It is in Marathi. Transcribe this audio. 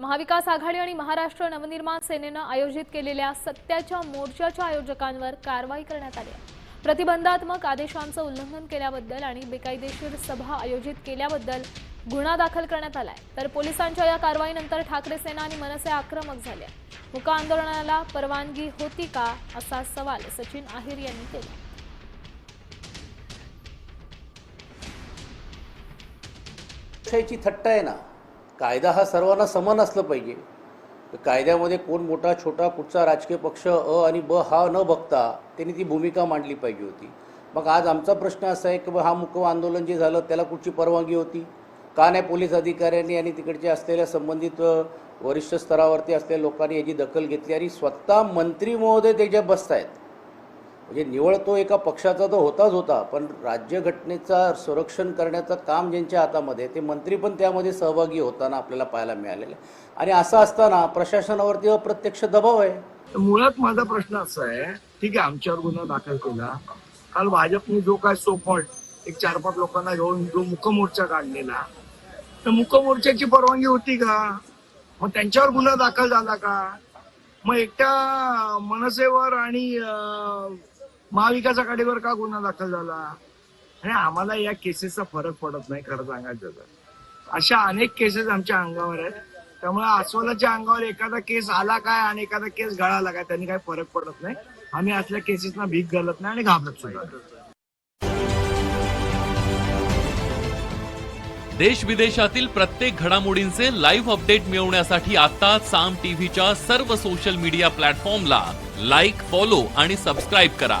महाविकास आघाडी आणि महाराष्ट्र नवनिर्माण सेनेनं आयोजित केलेल्या सत्याच्या मोर्चाच्या आयोजकांवर कारवाई करण्यात आली प्रतिबंधात्मक आदेशांचं उल्लंघन केल्याबद्दल आणि बेकायदेशीर सभा आयोजित केल्याबद्दल गुन्हा दाखल करण्यात आलाय. तर पोलिसांच्या या कारवाईनंतर ठाकरे सेना आणि मनसे आक्रमक झाले मुका आंदोलनाला परवानगी होती का असा सवाल सचिन आहिर यांनी केला. थट्ट आहे ना कायदा हा सर्वांना समान असलं पाहिजे. कायद्यामध्ये कोण मोठा छोटा कुठचा राजकीय पक्ष अ आणि ब हा न बघता त्यांनी ती भूमिका मांडली पाहिजे होती. मग आज आमचा प्रश्न असा आहे की हा मुकव आंदोलन जे झालं त्याला कुठची परवानगी होती? का नाही पोलीस अधिकाऱ्यांनी आणि तिकडचे असलेल्या संबंधित वरिष्ठ स्तरावरती असलेल्या लोकांनी याची दखल घेतली आणि स्वतः मंत्री महोदय त्याच्या बसत आहेत म्हणजे निवळ तो एका पक्षाचा तर होताच होता पण राज्यघटनेचा संरक्षण करण्याचं काम ज्यांच्या हातामध्ये ते मंत्री पण त्यामध्ये सहभागी होताना आपल्याला पाहायला मिळालेलं आहे. आणि असं असताना प्रशासनावरती अप्रत्यक्ष दबाव आहे. तर मुळात माझा प्रश्न असा आहे ठीक आहे आमच्यावर गुन्हा दाखल केला. काल भाजपने जो काय सोपट एक चार पाच लोकांना घेऊन जो मुखमोर्चा काढलेला तर मुकमोर्चाची परवानगी होती का? मग त्यांच्यावर गुन्हा दाखल झाला का? मग एकट्या मनसेवर आणि महाविकास आघाडीवर का गुन्हा दाखल झाला? आणि आम्हाला या केसेसचा फरक पडत नाही खरं सांगायचं तर. अशा अनेक केसेस आमच्या अंगावर आहेत. त्यामुळे अस्वलाच्या अंगावर एखादा केस आला काय आणि एखादा केस गळाला काय त्यांनी काही फरक पडत नाही. आम्ही असल्या केसेसना भीक घालत नाही आणि घाबरत नाही. देश विदेशातील प्रत्येक घडामोडींचे लाईव्ह अपडेट मिळवण्यासाठी आता साम टीव्हीच्या सर्व सोशल मीडिया प्लॅटफॉर्मला लाईक फॉलो आणि सबस्क्राईब करा.